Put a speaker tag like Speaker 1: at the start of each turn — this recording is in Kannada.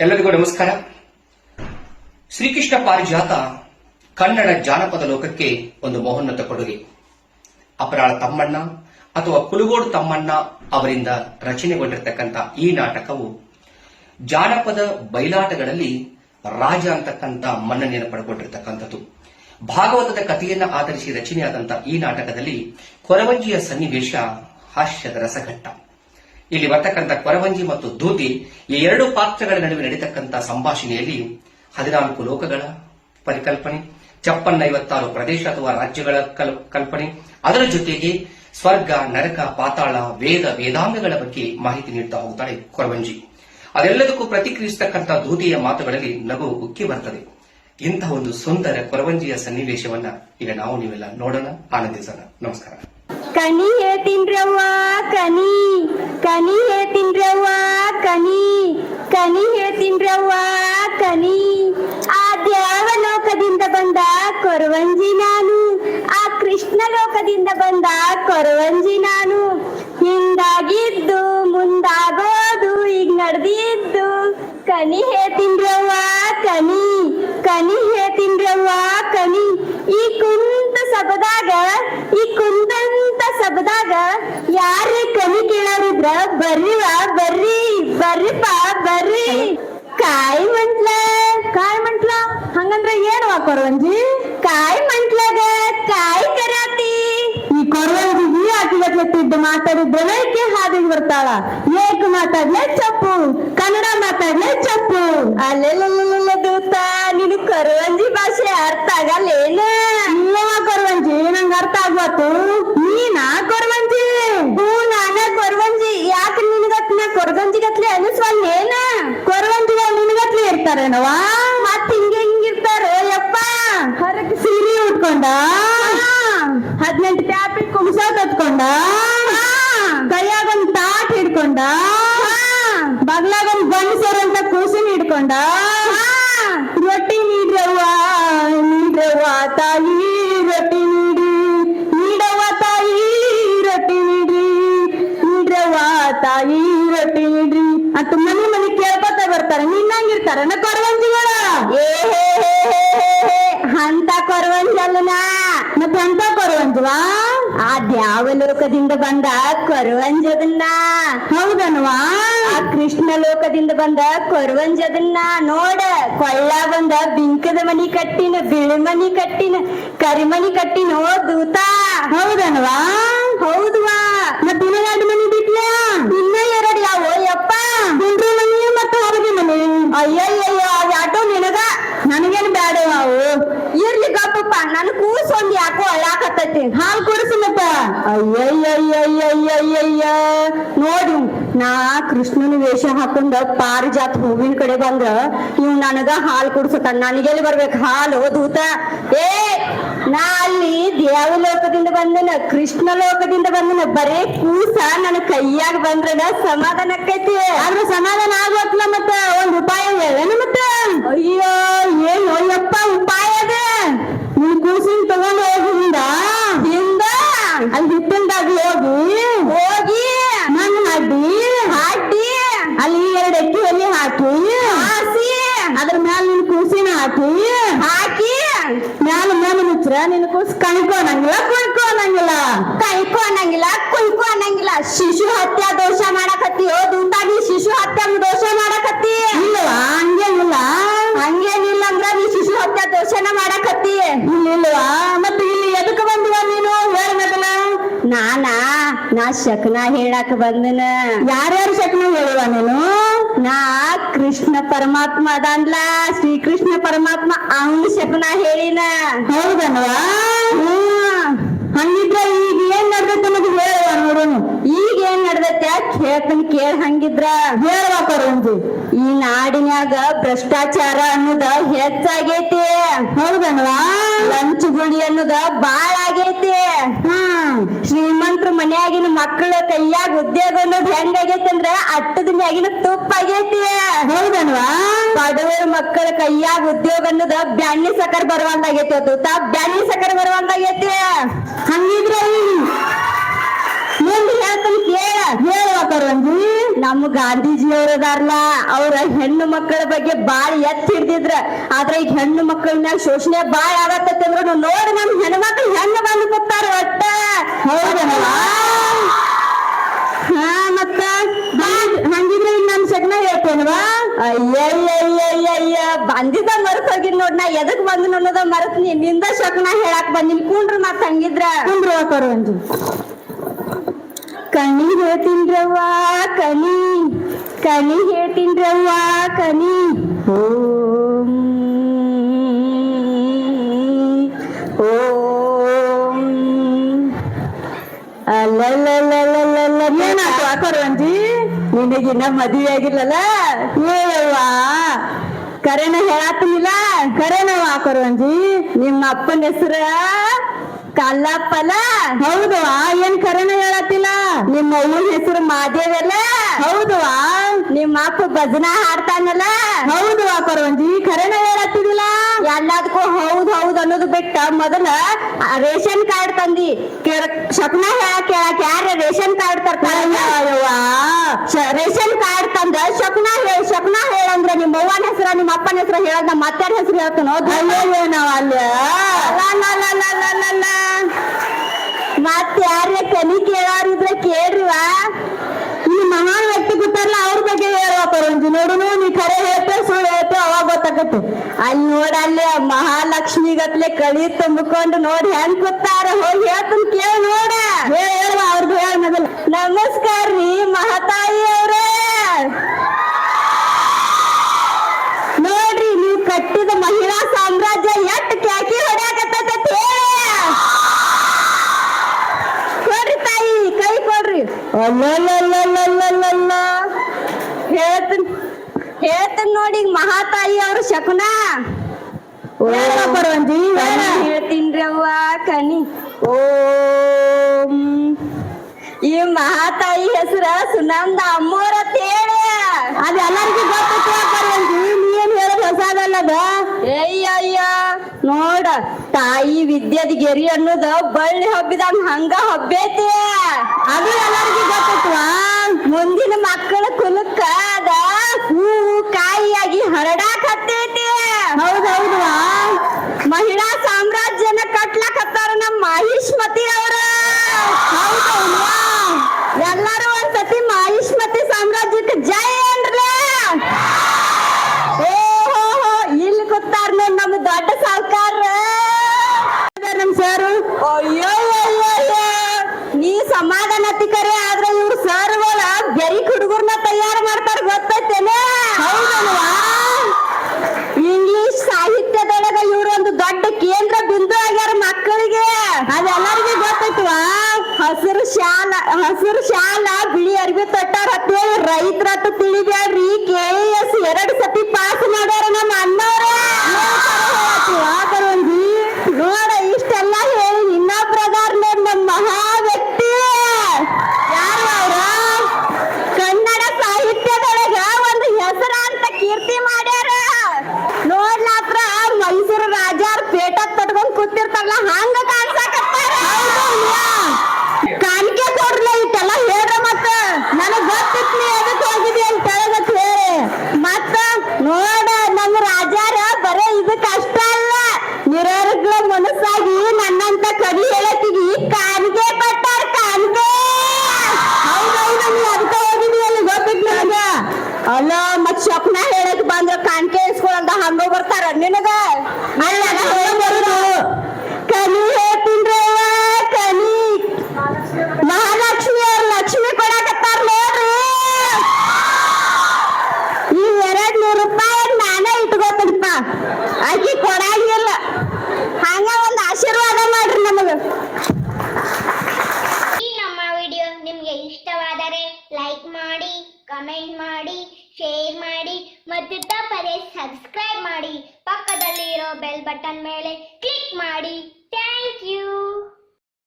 Speaker 1: ಎಲ್ಲರಿಗೂ ನಮಸ್ಕಾರ. ಶ್ರೀಕೃಷ್ಣ ಪಾರಿಜಾತ ಕನ್ನಡ ಜಾನಪದ ಲೋಕಕ್ಕೆ ಒಂದು ಮಹೋನ್ನತ ಕೊಡುಗೆ. ಅಪರಾಳ ತಮ್ಮಣ್ಣ ಅಥವಾ ಕುಲಗೋಡು ತಮ್ಮಣ್ಣ ಅವರಿಂದ ರಚನೆಗೊಂಡಿರತಕ್ಕಂಥ ಈ ನಾಟಕವು ಜಾನಪದ ಬಯಲಾಟಗಳಲ್ಲಿ ರಾಜ ಅಂತಕ್ಕಂಥ ಮನ್ನಣೆಯನ್ನು ಪಡ್ಕೊಂಡಿರ್ತಕ್ಕಂಥದ್ದು. ಭಾಗವತದ ಕಥೆಯನ್ನ ಆಧರಿಸಿ ರಚನೆಯಾದಂಥ ಈ ನಾಟಕದಲ್ಲಿ ಕೊರವಂಜಿಯ ಸನ್ನಿವೇಶ ಹಾಸ್ಯದ ರಸಘಟ್ಟ. ಇಲ್ಲಿ ಬರ್ತಕ್ಕಂಥ ಕೊರವಂಜಿ ಮತ್ತು ದೂತಿ ಈ ಎರಡು ಪಾತ್ರಗಳ ನಡುವೆ ನಡೀತಕ್ಕಂಥ ಸಂಭಾಷಣೆಯಲ್ಲಿ ಹದಿನಾಲ್ಕು ಲೋಕಗಳ ಪರಿಕಲ್ಪನೆ ಚಪ್ಪನ್ನ ಐವತ್ತಾರು ಪ್ರದೇಶ ಅಥವಾ ರಾಜ್ಯಗಳ ಕಲ್ಪನೆ, ಅದರ ಜೊತೆಗೆ ಸ್ವರ್ಗ, ನರಕ, ಪಾತಾಳ, ವೇದ, ವೇದಾಂಗಗಳ ಬಗ್ಗೆ ಮಾಹಿತಿ ನೀಡುತ್ತಾ ಹೋಗುತ್ತಾಳೆ ಕೊರವಂಜಿ. ಅದೆಲ್ಲದಕ್ಕೂ ಪ್ರತಿಕ್ರಿಯಿಸತಕ್ಕಂಥ ದೂತಿಯ ಮಾತುಗಳಲ್ಲಿ ನಗು ಉಕ್ಕಿ ಬರ್ತದೆ. ಇಂತಹ ಒಂದು ಸುಂದರ ಕೊರವಂಜಿಯ ಸನ್ನಿವೇಶವನ್ನ ಈಗ ನಾವು ನೀವೆಲ್ಲ ನೋಡೋಣ, ಆನಂದಿಸೋಣ. ನಮಸ್ಕಾರ.
Speaker 2: ಕನಿ ಹೇಳ್ತೀನ್ರವ್ವ, ಕನಿ. ಕನಿ ಹೇಳ್ತೀನ್ರವ್ವ, ಕನಿ. ಆ ದೇವ ಲೋಕದಿಂದ ಬಂದ ಕೊರವಂಜಿ ನಾನು, ಆ ಕೃಷ್ಣ ಲೋಕದಿಂದ ಬಂದ ಕೊರವಂಜಿ ನಾನು ಹಿಂದಾಗಿದ್ದು ಮುಂದಾಗೋದು ಈಗ ನಡೆದಿದ್ದು ಕನಿ ಹೇಳ್ತೀನ್ರವ್ವ ಕನಿ ಕನಿ ಹೇಳ್ತೀನ್ರವ್ವ ಕನಿ ಈ ಕುಂತ ಸಬದಾಗ ಈ ಕುಂದಂತ ಸಬದಾಗ ಯಾರ ಕನಿ ಕೇಳೋರಿದ್ರ ಬರ್ರಿವ ಬರ್ರಿ ಬರ್ರಿಪ್ಪ ಬರ್ರಿ ಕಾಯಿ ಮಂಟ್ಲ ಕಾಯಿ ಮಂಟ್ಲ. ಹಂಗಂದ್ರ ಏನವ ಕೊರವಂಜಿ? ಕಾಯಿ ಮಂಟ್ಲಾಗ ಕಾಯಿ ಕರಾತಿ. ಈ ತಿದ್ದು ಮಾತಾಡಿದ್ರೆ ಈಕೆ ಹಾದಿಗೆ ಬರ್ತಾಳ? ಏಕ ಮಾತಾಡ್ಲೆ ಚಪ್ಪು, ಕನ್ನಡ ಮಾತಾಡ್ಲೆ ಚಪ್ಪು. ಅಲ್ಲೆಲ್ಲ ದೂತ ನೀನು ಕೊರವಂಜಿ ಭಾಷೆ ಅರ್ಥ ಆಗಲ್ಲೇನ? ಇಲ್ಲವ ಕೊರವಂಜಿ, ನಂಗ ಅರ್ಥ ಆಗ್ಬಾತು ನೀನಾ ಕೊರವಂಜಿ ಹ್ಞೂ ನಾನ ಕೊರವಂಜಿ ಯಾಕೆ ನಿನಗತ್ನ ಕೊರವಂಜಿ ಏನ? ನಿನಗತ್ಲೆ ಇರ್ತಾರೇನವಾ ಮತ್ ಹಿಂಗೆ ಇರ್ತಾರೋ. ಯಪ್ಪ. ಹರಕ್ ಸೀರೆ ಉಟ್ಕೊಂಡ? ಹದಿನೆಂಟು ಟ್ಯಾಪಿ ಕುಂಸ ತತ್ಕೊಂಡ ಕೈಯಾಗ ಒಂದ್ ತಾಟ್ ಹಿಡ್ಕೊಂಡ? ಬಗ್ಲಾಗ ಒಂದ್ ಗಂಡಸರ್ ಅಂತ ಕೂಸಿನ ಹಿಡ್ಕೊಂಡ? ರೊಟ್ಟಿ ನೀಡ್ರವ್ವ ನೀಡ್ರವ್ವ ತಾಯಿ ಅಂತ ಮನೆ ಮನೆ ಕೇಳ್ಕೊತ ಬರ್ತಾರ. ನಿನ್ನಂಗಿರ್ತಾರ ಕೊರವಂಜಿಗಳ. ಅಂತ ಕೊರವಂಜಲ್ಲನ ಮತ್ತೆ ಅಂತ ಕೊರವಂಜವಾ? ಆ ದ್ಯಾವ ಲೋಕದಿಂದ ಬಂದ ಕೊರವಂಜದನ್ನ. ಹೌದನ್ವಾ? ಆ ಕೃಷ್ಣ ಲೋಕದಿಂದ ಬಂದ ಕೊರವಂಜದನ್ನ ನೋಡ. ಕೊಳ್ಳ ಬಂದ ಬಿಂಕದ ಮನಿ ಕಟ್ಟಿನ ಬಿಳಿ ಮನಿ ಕಟ್ಟಿನ ಕರಿಮನಿ ಕಟ್ಟಿನ ಓ ದೂತ. ಹೌದನ್ವಾ? ಹೌದ್ವಾ. ಮತ್ತ ಇನ್ನ ಮನಿ ಬಿಟ್ಲ ಇನ್ನ ಎರಡು ಯಾವ ಯಪ್ಪ ಗುಂಡ್ರು ಮನಿ ಮತ್ತೆ ಹೊರಗೆ ಮನಿ ಅಯ್ಯಯ್ಯಯ್ಯೋ ಆಟೋ ನಿನಗ? ನನಗೇನು ಬ್ಯಾಡ ನಾವು ಇರ್ಲಿ ಗಪ್ಪಪ್ಪ ನನ್ ಕೂಸ್ ಒಂದ್ ಯಾಕೋ ಅಳ್ಳಾಕತ್ತೈತಿ. ಹಾಲ್ ಮತ್ತ. ಅಯ್ಯಯ್ಯಯ್ಯಯ್ಯಯ್ಯಯ್ಯ ನೋಡಿ ನಾ ಕೃಷ್ಣನ ವೇಷ ಹಾಕೊಂಡ ಪಾರಿಜಾತ ಹೂವಿನ ಕಡೆ ಬಂದ್ರ ಇವ್ ನನಗ ಹಾಲ್ ಕುಡ್ಸತ ನನಗೆಲ್ಲಿ ಬರ್ಬೇಕು? ಹಾಲು ದೂತ. ಏ, ನಾ ಅಲ್ಲಿ ದೇವಲೋಕದಿಂದ ಬಂದನ, ಕೃಷ್ಣ ಲೋಕದಿಂದ ಬಂದನ, ಬರೇ ಕೂಸ ನನ್ನ ಕೈಯಾಗ ಬಂದ್ರನ ಸಮಾಧಾನ ಆಕೈತಿ ಆದ್ರೆ ಸಮಾಧಾನ ಆಗೋತ್ಲ ಮತ್ತ, ಒಂದು ಉಪಾಯ ಹೇಳನ ಮತ್ತ? ಅಯ್ಯೋ, ಏನು? ಅಯ್ಯಪ್ಪ, ಉಪಾಯ ಅದ. ನಿನ್ ಕೂಸಿನ ತಗೊಂಡ್ ಹೋಗಿಂದ ಹಿಂದ ಅಲ್ಲಿ ಹಿತ್ತಲ್ದಾಗ ಹೋಗಿ ಹೋಗಿ ಮಣ್ಣು ಮಾಡಿ ಹಾಕಿ ಅಲ್ಲಿ ಎರಡು ಎಕ್ಕಿಯಲ್ಲಿ ಹಾಕಿ ಹಾಸಿ ಅದ್ರ ಮ್ಯಾಲ ನಿನ್ ಕೂಸಿನ ಹಾಕಿ ಹಾಕಿ ಮ್ಯಾಲ ಮೇಲೆ ಮುಚ್ಚ್ರ ನಿನ್ ಕೂಸ್ ಕೈಕೋ ಅನ್ನಂಗಿಲ್ಲ. ಕಣ್ಕೋನಂಗಿಲ್ಲ ಕುಣ್ಕೋನಂಗಿಲ್ಲ ಶಿಶು ಹತ್ಯಾ ದೋಷ ಮಾಡಕತ್ತಿ. ದೂತಾಗಿ ಶಿಶು ಹತ್ಯಾ ದೋಷ ಮಾಡಕತ್ತಿ. ಇಲ್ಲವಾ ಹಂಗೇನಿಲ್ಲ. ಹಂಗೇನಿಲ್ಲ ಅಂದ್ರ ನೀ ಶಿಶು ಹತ್ಯಾ ದೋಷನ ಮಾಡಕತ್ತಿ. ಇಲ್ಲಿಲ್ವಾ ಮತ್ತೆ ಇಲ್ಲಿ ಎದಕ್ ಬಂದಿವ ನೀನು? ಹೇಳ ಮೊದಲ ನಾನಾ ನಾ ಶಕನ ಹೇಳಕ್ ಬಂದನ. ಯಾರ್ಯಾರು ಶಕನ ಹೇಳುವ ನೀನು? ನಾ ಕೃಷ್ಣ ಪರಮಾತ್ಮ ಅದಾನ್ಲ. ಶ್ರೀಕೃಷ್ಣ ಪರಮಾತ್ಮ ಅವನ ಶಕುನ ಹೇಳಿನ. ಹೌದನ್ವಾ? ಹಂಗಿದ್ರ ಈಗ ಏನ್ ನಡ್ದೈತೆ ಅನ್ನೋದು ಹೇಳುವ ನೋಡೋಣ ಈಗ ಏನ್ ನಡ್ದೈತೆ? ಕೇಳ್ತಾನ ಕೇಳ ಹಂಗಿದ್ರ? ಹೇಳುವ ಕೊರಂಜಿ ಈ ನಾಡಿನ್ಯಾಗ ಭ್ರಷ್ಟಾಚಾರ ಅನ್ನೋದ ಹೆಚ್ಚಾಗೈತಿ. ಹೌದಲ್ವಾ ಲಂಚಗುಳಿ ಅನ್ನೋದ ಬಾಳ ಆಗೈತಿ. ಹ್ಮ್ ಶ್ರೀಮಂತರ ಮನೆಯಾಗಿನ ಮಕ್ಕಳ ಕೈಯಾಗ ಉದ್ಯೋಗ ಅನ್ನೋದು ಹೆಂಗಾಗೈತಿ ಅಂದ್ರ ಅಟ್ಟದ ಮ್ಯಾಗಿನ ತುಪ್ಪ ಆಗೈತಿ. ಹೌದನ್ವಾ? ಬಡವರ ಮಕ್ಕಳ ಕೈಯಾಗ ಉದ್ಯೋಗ ಅನ್ನೋದ ಬ್ಯಾನಿ ಸಕರ್ ಬರುವಂತಾಗೈತಿ ಅದು ತಾ ಬ್ಯಾನಿ ಸಕರ್ ಬರುವಂತಾಗೈತಿ ಹಂಗಿದ್ರ ಹೇಳ್ತಾನೆ ಕೇಳ ಕರಂಜಿ. ನಮ್ಮ ಗಾಂಧೀಜಿ ಅವ್ರದಾರ್ಲ ಅವ್ರ ಹೆಣ್ಣು ಮಕ್ಕಳ ಬಗ್ಗೆ ಬಾಳ ಎತ್ತಿ ಹಿಡ್ದಿದ್ರ. ಆದ್ರ ಈಗ ಹೆಣ್ಣು ಮಕ್ಕಳ ಮ್ಯಾಗ ಶೋಷಣೆ ಬಾಳ ಅಂದ್ರು ನೋಡಿ ನಮ್ ಹೆಣ್ಮಕ್ಳು ಹೆಣ್ಣು ಬಂದು ಕೂತಾರ ಒಟ್ಟ. ಹಾ ಮತ್ತ? ಹಂಗಿದ್ರೆ ನಮ್ ಸೆಗ್ನ ಹೇಳ್ತೇನವಾ ಅಯ್ಯಯ್ಯಯ್ಯಯ್ಯ ಬಂದಿದ್ದ ಮರತ್ ಹೋಗಿದ್ ನೋಡ್ ನಾ ಎದಕ್ ಬಂದ್ ಅನ್ನೋದ ಮರತ್ ನೀ ನಿಂದ ಶಗ್ನ ಹೇಳಾಕ್ ಬಂದಿನಿ. ಕುಂಡ್ರ ಮತ್ ಹಂಗಿದ್ರ. ಕುಂಡ್ರ ಕಣಿ ಹೇಳ್ತೀನ್ರವ್ವ ಕಲಿ ಕಲಿ ಹೇಳ್ತೀನ್ರವ್ವ ಕಲಿ ಓಂ. ಓಂ. ಅಲ್ಲಲ್ಲಲ್ಲಲ್ಲಲ್ಲ ಏನಾಯ್ತು ಆಕರುವಂಜಿ ನಿನಗಿನ್ನ ಮದುವೆ ಆಗಿಲ್ಲಲ್ಲ ಏಯವ್ವ ಕರೆನ ಹೇಳಾತನಿಲ್ಲ? ಕರೆನವ ಆಕರುವಂಜಿ ನಿಮ್ಮ ಅಪ್ಪನ ಹೆಸರ ಕಲ್ಲಪ್ಪಲ ಆ ಏನ್ ಕರೆನ ಹೇಳತ್ತಿಲ್ಲ? ನಿಮ್ಮ ಅವ್ವನ ಹೆಸರು ಮಾದೇವಲ್ಲ ಹೌದವಾ ನಿಮ್ಮ ಅಪ್ಪ ಭಜನಾ ಹಾಡ್ತಾನಲ್ಲ? ಹೌದು ಕರುವಂಜಿ ಕರೆನ ಹೇಳತ್ತಿದಿಲ್ಲ ಎಲ್ಲದಕ್ಕೂ ಹೌದ್ ಹೌದ್ ಅನ್ನೋದು ಬಿಟ್ಟ ಮೊದಲ ರೇಷನ್ ಕಾರ್ಡ್ ತಂದಿ. ಸ್ವಪ್ನ ಶಕ್ನ ಹೇಳಕ್ ಹೇಳಕ್ ಯಾರ ರೇಷನ್ ಕಾರ್ಡ್ ತರ್ತಾರಲ್ಲ ರೇಷನ್ ಕಾರ್ಡ್ ತಂದ ಶಕ್ನ ಹೇಳ ಶಕ್ನ ಹೇಳಂದ್ರೆ ನಿಮ್ಮ ಅವ್ವನ ಹೆಸರ ನಿಮ್ಮ ಅಪ್ಪನ ಹೆಸರು ಹೇಳದ್ ನಮ್ಮ ಅತ್ತಾರ ಹೆಸರು ಹೇಳ್ತಾನೋ? ನಾವ್ ಅಲ್ಲಿ ಮತ್ ಯಾರ ಕನಿ ಕೇಳಾರಿದ್ರೆ ಕೇಳ್ರಿವ ಈ ಮಹಾನ್ ವ್ಯಕ್ತಿ ಗೊತ್ತಾರಲ್ಲ ಅವ್ರ ಬಗ್ಗೆ ಹೇಳುವ ಕರಂಜಿ ನೋಡುನು ನೀ ಖರೆ ಹೇಳ್ತೆ ಸುಳ್ಳು ಹೇಳ್ತೆ ಅವಾಗ ಗೊತ್ತಾಗತ್ತೆ ಅಲ್ಲಿ ನೋಡಲ್ಲಿ ಮಹಾಲಕ್ಷ್ಮಿ ಗತ್ಲೆ ಕಳಿ ತುಂಬಿಕೊಂಡು ನೋಡಿ ಹೆಂಗ್ ಕೂತಾರ. ಹೋಗಿ ಹೇಳ್ತಾನ, ಕೇಳಿ ನೋಡ. ಹೇಳುವ ಅವ್ರದ್ದು ಹೇಳ ಮೊದಲ. ನಮಸ್ಕಾರ ರೀ, ಮಹಾತಾಯಿ ಅವರೇ. ನೋಡ್ರಿ, ನೀವು ಕಟ್ಟಿದ ಮಹಿಳಾ ಸಾಮ್ರಾಜ್ಯ ಎಷ್ಟು ಕ್ಯಾಕಿ ಹೊಡ್ಯಾಕತ್ತೈತೆ ನೋಡ್ರಿ ಹೇಳಿ ತಾಯಿ, ಕೈ ಕೊಡ್ರಿ. ಅಲ್ಲ ಹೇಳ್ತೀನಿ. ಹೇಳ್ತೀನಿ ನೋಡಿ ಮಹಾತಾಯಿ ಅವ್ರ ಶಕುನ ಹೇಳ್ತೀನಿ ಹೇಳ್ತೀನ್ರಿ ಅವ್ವ ಕನಿ ಓಂ. ಈ ಮಹಾತಾಯಿ ಹೆಸರ ಸುನಂದ ಅಮ್ಮೋರ ಹೇಳಿ. ಅದು ಎಲ್ಲರಿಗೂ ಗೊತ್ತಿತ್ತು ಬರುವಂತಿ ನೀನ್ ಹೇಳೋದು ಹೊಸದಲ್ಲದ? ಅಯ್ಯಯ್ಯ ನೋಡ ತಾಯಿ ವಿದ್ಯದ ಗೆರಿ ಅನ್ನೋದ ಬಳ್ಳಿ ಹಬ್ಬಿದಂಗ ಹಂಗ ಹಬ್ಬೈತಿ. ಅದು ಎಲ್ಲರಿಗೂ ಗೊತ್ತಿತ್ತು ಮುಂದಿನ ಮಕ್ಕಳ ಕುಲಕ್ಕ ಅದ ಹೂವು ಕಾಯಿಯಾಗಿ ಹರಡಾಕತ್ತೈತಿ. ಹೌದೌದು ಮಹಿಳಾ ಸಾಮ್ರಾಜ್ಯನ ಕಟ್ಲಕತ್ತಾರ ನಮ್ಮ ಮಹಿಷ್ಮತಿ ಅವರ ಶಾಲ, ಹಸಿರು ಶಾಲ, ಬಿಳಿ ಅರ್ಬಿ ತೊಟ್ಟಾರ ಅಂತೇಳಿ ರೈತರ ತಿಳಿಬ್ಯಾಡ್ರಿ ಕೆ ಎಸ್ ಎರಡ್ ಸತಿ ಪಾಸ್ ಮಾಡ್ಯಾರ ನಮ್ಮ ಅಣ್ಣವ್ರ ನೋಡ ಇಷ್ಟೆಲ್ಲ ಹೇಳಿ ಇನ್ನೊಬ್ರದಾರ್ ನೋಡ್ ನಮ್ಮ ಮಹಾ ವ್ಯಕ್ತಿ ಯಾರು ಅವ್ರ ಕನ್ನಡ ಸಾಹಿತ್ಯದೊಳಗ ಒಂದು ಹೆಸರ ಅಂತ ಕೀರ್ತಿ ಮಾಡ್ಯಾರ ನೋಡ್ಲಾತ್ರ ಮೈಸೂರು ರಾಜಾರ್ ಪೇಟಕ್ ತಟ್ಕೊಂಡ್ ಕೂತಿರ್ತಾರಲ್ಲ ಹಂಗ ಕಾಣ್ಸಾಕತ್ತಾರ ಕಾಣಿಕೆ ಕೊಡ್ಲ ಇಟ್ಟೆಲ್ಲ ಹೇಳ್ರ ಮತ್ತ ನನಗ್ ಗೊತ್ತಿತ್ತು ನೀ ಎದಕ್ ಹೋಗಿದಿ ಅಂತ ಹೇಳಗತ್ ಹೇಳಿ ಮತ್ತ ನೋಡ ನಮ್ಮ ರಾಜಾರ ಬರೇ ಇದಕ್ ಅಷ್ಟ ಅಲ್ಲ ನಿರರ್ಗಳ ಮನಸ್ಸಾಗಿ ನನ್ನಂತ ಕವಿ ಹೇಳತಿಗಿ ಕಾಣಿಕೆ ಕೊಟ್ಟಾರ ಕಾಣಿಕೆ ಹೌದೌದು ನೀ ಅದಕ್ಕ ಹೋಗಿದಿ ಅಲ್ಲಿ ಗೊತ್ತಿತ್ತು ನನಗ ಅಲ್ಲ ಮತ್ ಸ್ವಪ್ನ ಹೇಳಕ್ ಬಂದ್ರ ಕಾಣಿಕೆ ಇಸ್ಕೊಳಂತ ಹಂಗ ಬರ್ತಾರ ನಿನಗ
Speaker 3: and